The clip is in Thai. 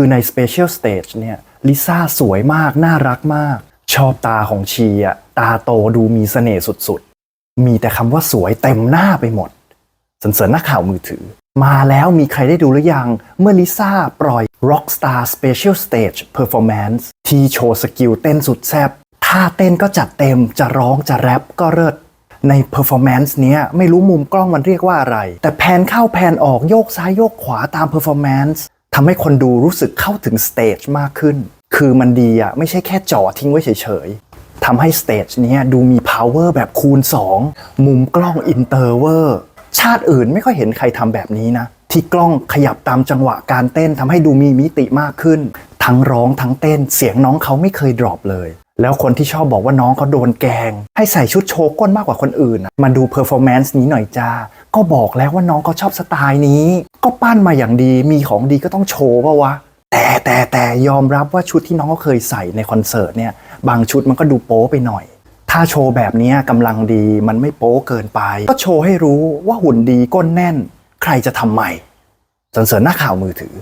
คือใน Special Stage เนี่ยลิซ่าสวยมาก น่ารักมาก ชอบตาของชีอะตาโตดูมีเสน่ห์สุดๆ มีแต่คำว่าสวยเต็มหน้าไปหมดสันเสริญนักข่าวมือถือ มาแล้วมีใครได้ดูหรือยัง เมื่อลิซ่าปล่อย Rockstar Special Stage Performance ที่โชว์สกิลเต้นสุดแซ่บท่าเต้นก็จัดเต็มจะร้องจะแรปก็เลิศใน performance เนี้ยไม่รู้มุมกล้องมันเรียกว่าอะไร แต่แพนเข้าแพนออกโยกซ้ายโยกขวาตาม performance ทำให้คนดูรู้สึกเข้าถึงสเตจมากขึ้น คือมันดีอะไม่ใช่แค่จ่อทิ้งไว้เฉยๆทำให้สเตจเนี้ยดูมี power แบบคูณ 2 มุมกล้องอินเตอร์เวอร์ชาติอื่นไม่ค่อยเห็นใครทำแบบนี้นะ ที่กล้องขยับตามจังหวะการเต้นทำให้ดูมีมิติมากขึ้น ทั้งร้องทั้งเต้นเสียงน้องเขาไม่เคยดรอปเลย แล้วคนที่ชอบบอกว่าน้องเขาโดนแกง ให้ใส่ชุดโชว์ก้นมากกว่าคนอื่นนะมาดูเพอร์ฟอร์แมนซ์นี้หน่อยจ้า ก็บอกแล้วว่าน้องเขาชอบสไตล์นี้ ก็ปั้นมาอย่างดีมีของดีก็ต้องโชว์ปะวะ แต่แต่แต่ยอมรับว่าชุดที่น้องเขาเคยใส่ในคอนเสิร์ตเนี่ย บางชุดมันก็ดูโป๊ไปหน่อย ถ้าโชว์แบบนี้กำลังดีมันไม่โป๊เกินไป ก็โชว์ให้รู้ว่าหุ่นดีก้นแน่น ใครจะทำใหม่สรรเสริญหน้าข่าวมือถือ